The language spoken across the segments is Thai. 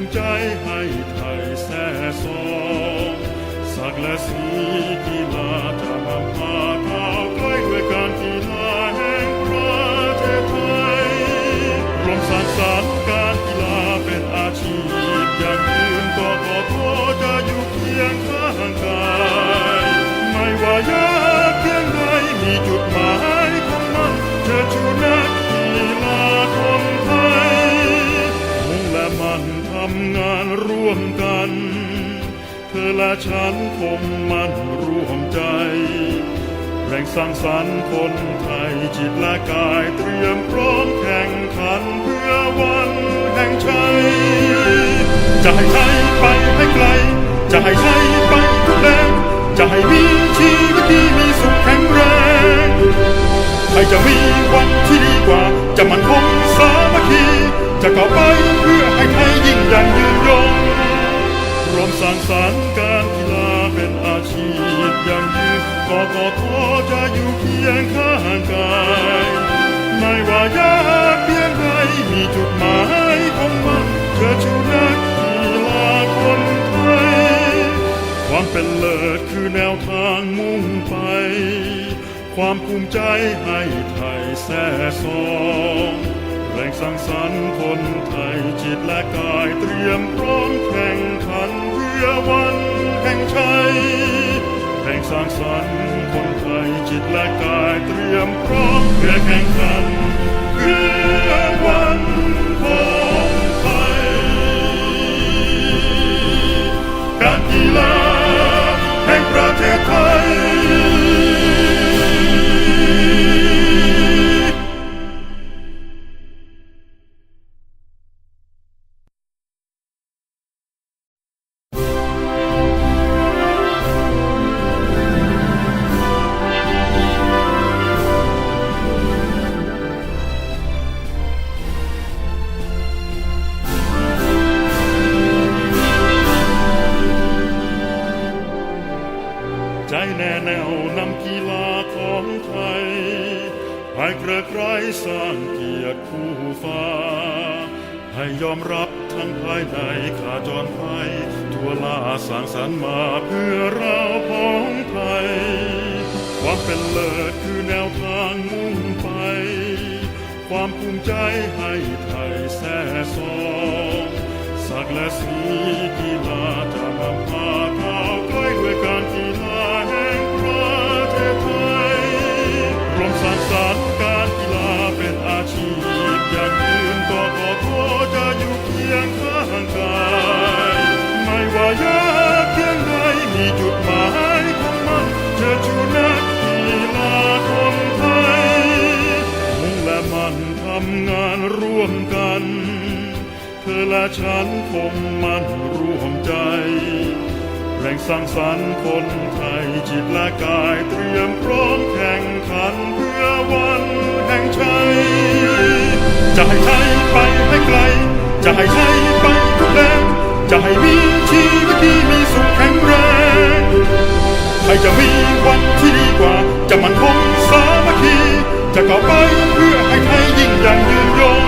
มิใจให้ไทยแท้ซองสักและสีกีฬาจะนำพาก้าวไกลด้วยการกีฬาแห่งประเทศไทยรวมสานสาร และฉันคงมันร่วมใจ แรงสร้างสรรค์คนไทยจิตและกายเตรียมพร้อมแข่งขันเพื่อวันแห่งชัยจะให้ไทยไปให้ไกล จะให้ไทยไปทุกแดนจะให้มีชีวิตที่มีสุขแข็งแรงใครจะมีวันที่ดีกว่า จะมันคงสามัคคี จะก่อไปเพื่อให้ไทยยิ่งใหญ่ยืนยง สร้างสรรค์การกีฬาเป็นอาชีพอย่างยืนกกทจะอยู่เคียงข้างกายไม่ว่ายากเพียงใดมีจุดหมายของมันเชิดชูนักกีฬาคนไทยความเป็นเลิศคือแนวทางมุ่งไป ความภูมิใจให้ไทยแท้ซอง แรงสังสรรค์คนไทยจิตและกายเตรียมพร้อมแข่งขันเพื่อวันแห่งชัยแรงสร้างสรรค์คนไทยจิตและกายเตรียมพร้อมเพื่อแข่งขันเพื่อวัน สร้างสรค์มาเพื่อเราพ้องไทยความเป็นเลิศคือแนวทางมุ่งไป ความภูมิใจให้ไทยแท้ซองสักและสีกีฬาจะนำพาก้าวไกลด้วยการกีฬาแห่งประเทศไทยรวมสร้างสรรค์ ร่วมกัน เธอและฉันคงมันร่วมใจ แรงสร้างสรรค์คนไทยจิตและกายเตรียมพร้อมแข่งขันเพื่อวันแห่งชัยจะให้ไทยไปให้ไกล จะให้ไทยไปทุกแดนจะให้มีชีวิตที่มีสุขแข็งแรงใครจะมีวันที่ดีกว่า จะมันคงสามัคคี จะก่อไปเพื่อ ยิ่งใหญ่ยืนยง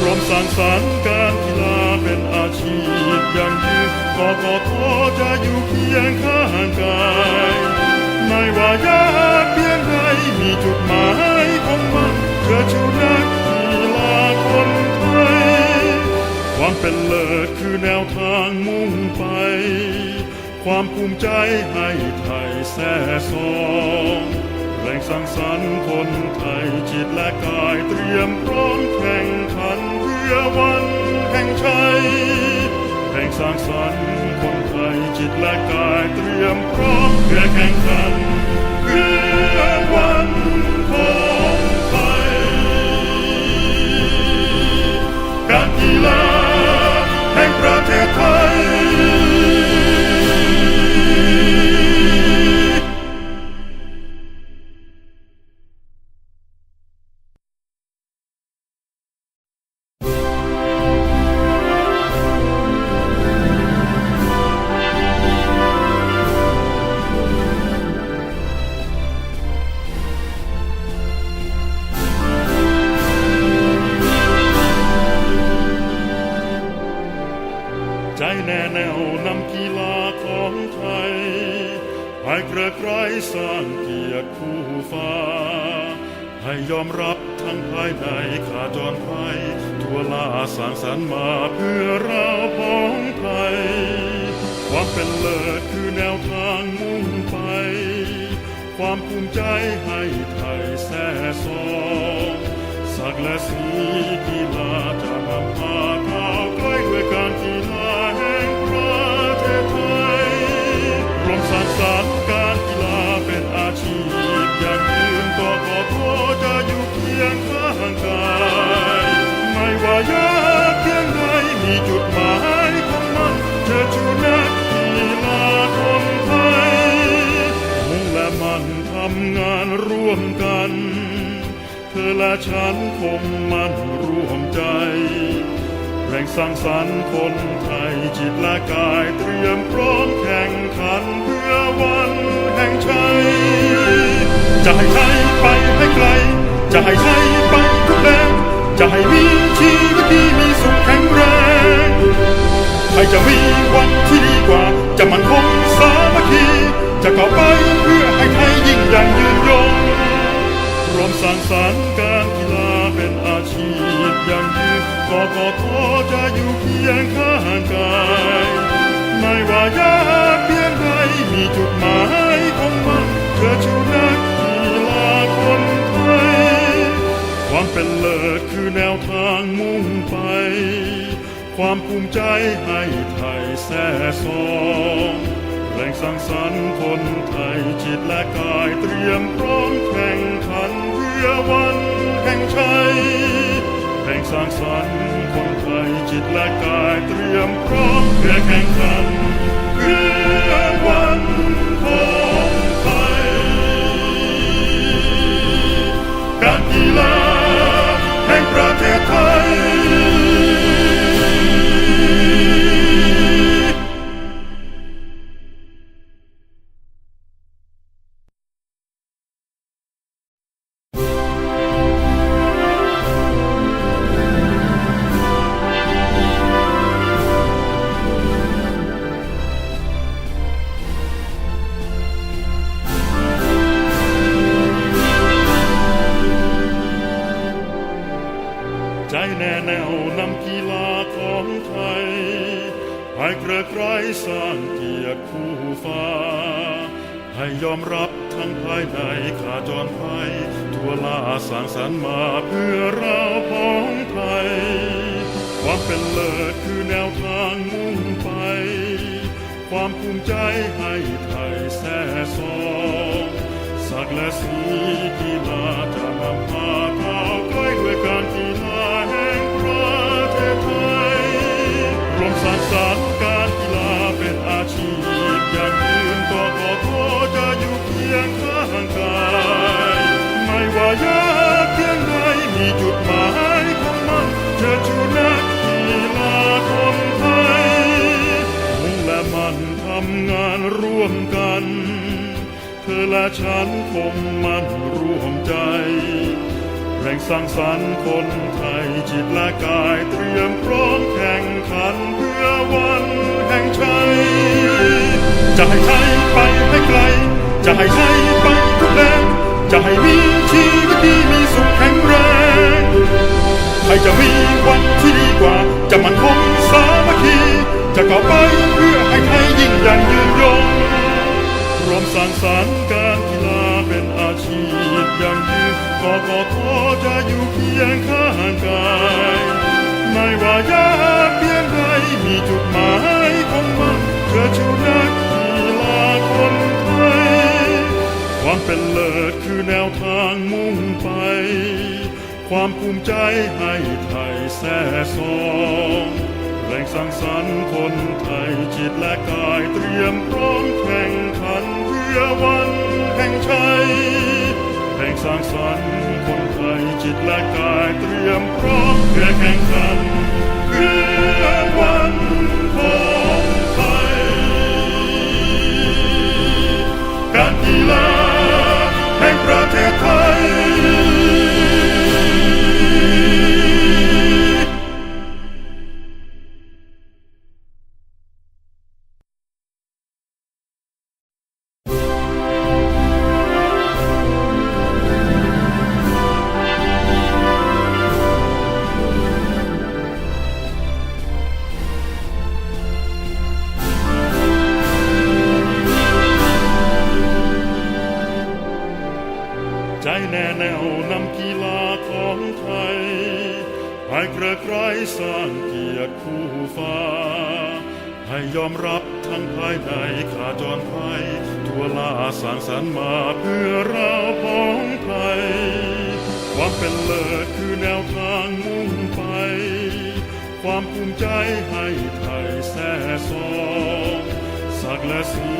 รวมสร้างสรรค์การกีฬาเป็นอาชีพย่งยืนกกทจะอยู่เคียงข้างกายไม่ว่ายากเพียงใดมีจุดหมายของมันเชิดชูนักกีฬาคนไทยความเป็นเลิศคือแนวทางมุ่งไป ความภูมิใจให้ไทยแท้ซอง สังสรรค์คนไทยจิตและกายเตรียมพร้อมแข่งขันเพื่อวันแห่งชัยแห่งสร้างสรรค์คนไทยจิตและกายเตรียมพร้อมเพื่อแข่งขัน แนวนำกีฬาของไทยให้เครือข่ายสร้างเกียรติคู่ฟ้า ให้ยอมรับทั้งภายในขาจรไพยทั่วลาสร้างสรรมาเพื่อเราพ้องไทยความเป็นเลิศคือแนวทางมุ่งไป ความภูมิใจให้ไทยแส่ซองสักและสีกีฬาจะ ฉันคงมันร่วมใจ แรงสร้างสรรค์คนไทยจิตและกายเตรียมพร้อมแข่งขันเพื่อวันแห่งชัยจะให้ไทยไปให้ไกล จะให้ไทยไปทุกแดนจะให้มีชีวิตที่มีสุขแข็งแรงไทยจะมีวันที่ดีกว่า จะมันคงสามัคคีจะก่อไปเพื่อให้ไทยยิ่งใหญ่ยืนยง รวมสร้างสรรค์การกีฬาเป็นอาชีพอย่างยืนกกทจะอยู่เคียงข้างกาย ไม่ว่ายากเพียงใดมีจุดหมายของมันเชิดชูนักกีฬาคนไทย ความเป็นเลิศคือแนวทางมุ่งไป ความภูมิใจให้ไทยแท้ซองแรงสร้างสรรค์คนไทยจิตและกายเตรียมพร้อมแข่งขัน พื่อวันแห่งชัยแรงสร้างสรรค์คนไทยจิตและกายเตรียมพร้อมเพื่อแข่งขันเพื่อวัน แน่วนำกีฬาของไทยให้เกระไกรสร้างเกียรติคู่ฟ้า ให้ยอมรับทั้งภายในขาจรไปทั่วลาสร้างสรรค์มาเพื่อเราพ้องไทยความเป็นเลิศคือแนวทางมุ่งไป ความภูมิใจให้ไทยแท้ซองสักและสีกีฬาจะนำพา สางสรรค์การกีฬาเป็นอาชีพอย่างยืนก็ขอโทษจะอยู่เคียงข้างกายไม่ว่ายากเพียงใดมีจุดหมายของมันเชิดชูนักกีฬาคนไทยมุ่งและมันทำงานร่วมกัน เธอและฉันคงมันร่วมใจแรงสร้างสรรค์คนไทยจิตและกายเตรียมพร้อมแข่งขัน อวันแห่งชัย จะให้ไทยไปให้ไกล จะให้ไทยไปทุกแดนจะให้มีชีวิตที่มีสุขแข็งแรงไทยจะมีวันที่ดีกว่า จะมันคงสามัคคี จะก่อไปเพื่อให้ไทยยิ่งใหญ่ยืนยง รวมสร้างสรรค์การกีฬาเป็นอาชีพอย่างยืนกกทจะอยู่เคียงข้างกาย ไม่ว่ายากเพียงใดมีจุดหมายของมันเชิดชูนักกีฬาคนไทย ความเป็นเลิศคือแนวทางมุ่งไป ความภูมิใจให้ไทยแท้ซองแรงสร้างสรรค์คนไทยจิตและกายเตรียมพร้อมแข่งขันเพื่อวันแห่งชัย แรงสร้างสรรค์คนไทยจิตและกายเตรียมพร้อมเพื่อแข่งขันเพื่อวันของไทยการกีฬาแห่งประเทศไทย ให้ยอมรับทั้งภายในขาจรภัยทั่วลาสร้างสรรค์มาเพื่อเราพ้องไทยความเป็นเลิศคือแนวทางมุ่งไป ความภูมิใจให้ไทยแท้สองสักและสี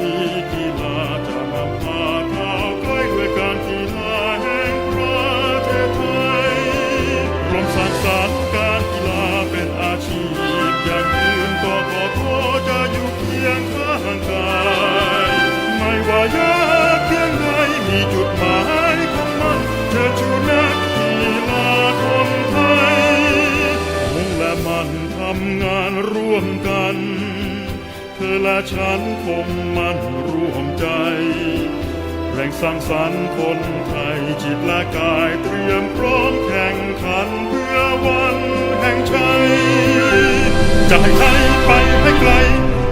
กีฬาจะนำพาก้าวไกล้ด้วยการกีฬาแห่งประเทศไทยรวมสร้างสรรค์ ยู่เคียงข้างกายไม่ว่ายากเพียงใดมีจุดหมายของมันเธอชูนักกีฬาคนไทยมุ่งและมันทำงานร่วมกัน เธอและฉันคงมันร่วมใจ แรงสร้างสรรค์คนไทยจิตและกายเตรียมพร้อมแข่งขันเพื่อวันแห่งชัยจะให้ไทยไปให้ไกล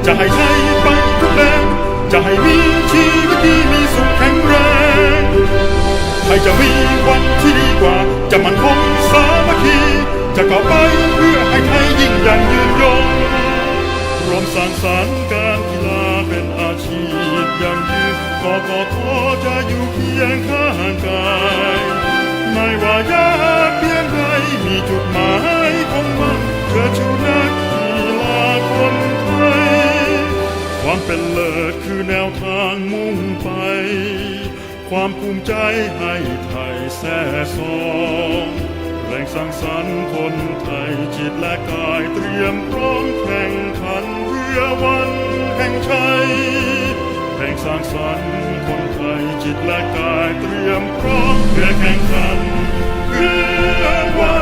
จะให้ไทยไปทุกแดนจะให้มีชีวิตที่มีสุขแข็งแรงใครจะมีวันที่ดีกว่า จะมันคงสามัคคี จะก่อไปเพื่อให้ไทยยิ่งใหญ่ยืนยงรวมสร้างสรรค์การกีฬาเป็นอาชีพอย่างยืนกกทจะอยู่เคียงข้างกายไม่ว่ายากเพียงใดมีจุดหมาย เป็นเลิศคือแนวทางมุ่งไป ความภูมิใจให้ไทยแท้สองแรงสร้างสรรค์คนไทยจิตและกายเตรียมพร้อมแข่งขันเพื่อวันแห่งชัยแรงสร้างสรรค์คนไทยจิตและกายเตรียมพร้อมเพื่อแข่งขันเพื่อวัน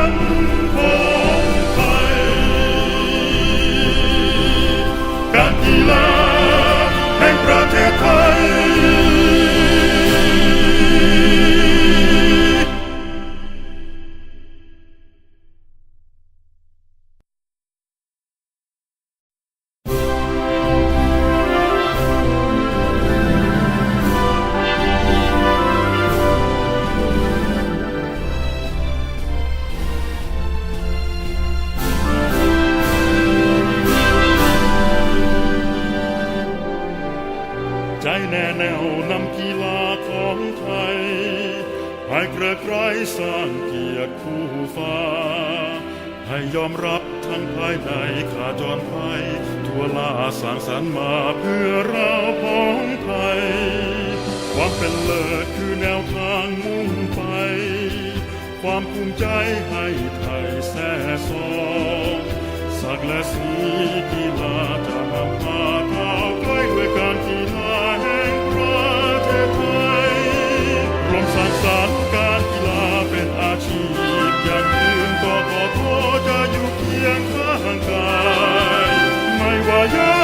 เพื่อเราพ้องไทยความเป็นเลิศคือแนวทางมุ่งไป ความภูมิใจให้ไทยแท้สองสักและสีกีฬาจะนำพาก้าวไกลด้วยการกีฬาแห่งประเทศไทยรวมสางสรรการกีฬาเป็นอาชีพอย่างยืนก็ขอขอจะอยู่เคียงข้างกายไม่ว่ายา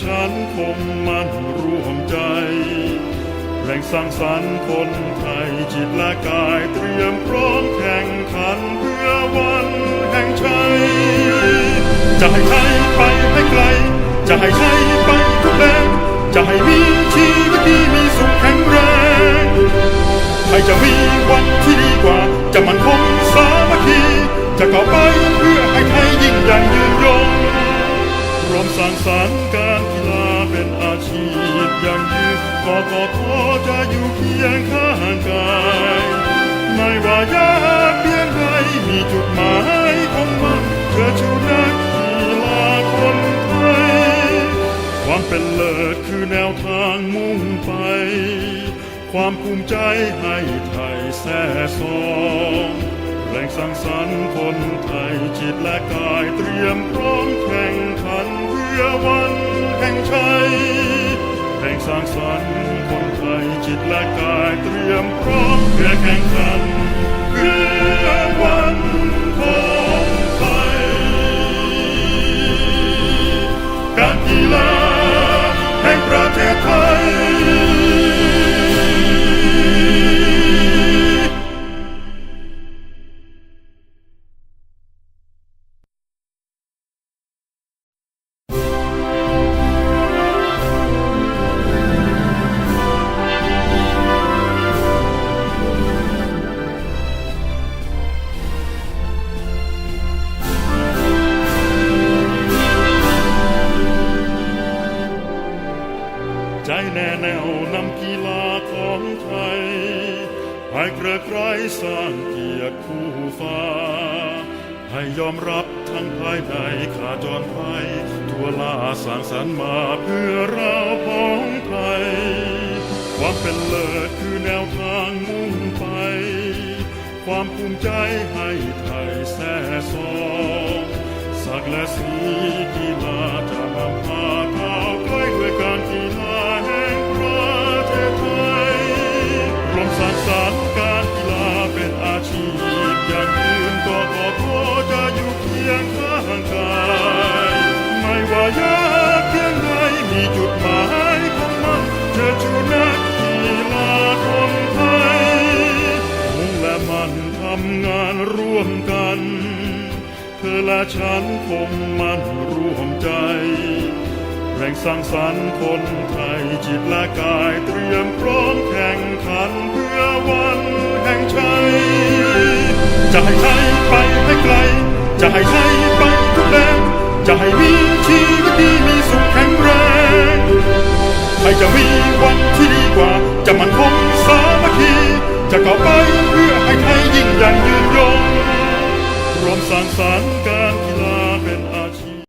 ฉันคงมันร่วมใจ แรงสร้างสรรค์คนไทยจิตและกายเตรียมพร้อมแข่งขันเพื่อวันแห่งชัย จะให้ไทยไปให้ไกล จะให้ไทยไปทุกแดนจะให้มีชีวิตที่มีสุขแข็งแรงใครจะมีวันที่ดีกว่า จะมันคงสามัคคี จะก่อไปเพื่อให้ไทย ร้างสรรค์การกีฬาเป็นอาชีพอย่างยืนกกทจะอยู่เคียงข้างกายไม่ว่ายากเพียงใดมีจุดหมายของมันเพื่อชูนักกีฬาคนไทยความเป็นเลิศคือแนวทางมุ่งไป ความภูมิใจให้ไทยแท้สองแรงสร้างสรรค์คนไทยจิตและกายเตรียมพร้อมแข่งขัน พื่อวันแห่งชัยแรงสร้างสรรค์คนไทยจิตและกายเตรียมพร้อมเพื่อแข่งขันเพื่อวัน ความภูมิใจให้ไทยแท้ซองสักและสีกีฬาจะนำพาก้าวไกลด้วยการกีฬาแห่งประเทศไทยรวมสางสรรค์การกีฬาเป็นอาชีพอย่างยืนก็ขอขอจะอยู่เคียงข้างกายไม่ว่ายากเพียงใดมีจุด วมกัน เธอและฉันคงมั่นร่วมใจ แรงสร้างสรรค์คนไทยจิตและกายเตรียมพร้อมแข่งขันเพื่อวันแห่งชัยจะให้ไทยไปให้ไกล จะให้ไทยไปทุกแดนจะให้มีชีวิตดีมีสุขแข็งแรงไทยจะมีวันที่ดีกว่า จะมันคงสามัคคีจะก้าวไปเพื่อให้ไทยยิ่งใหญ่ยืนยง รวมสร้างสรรค์การ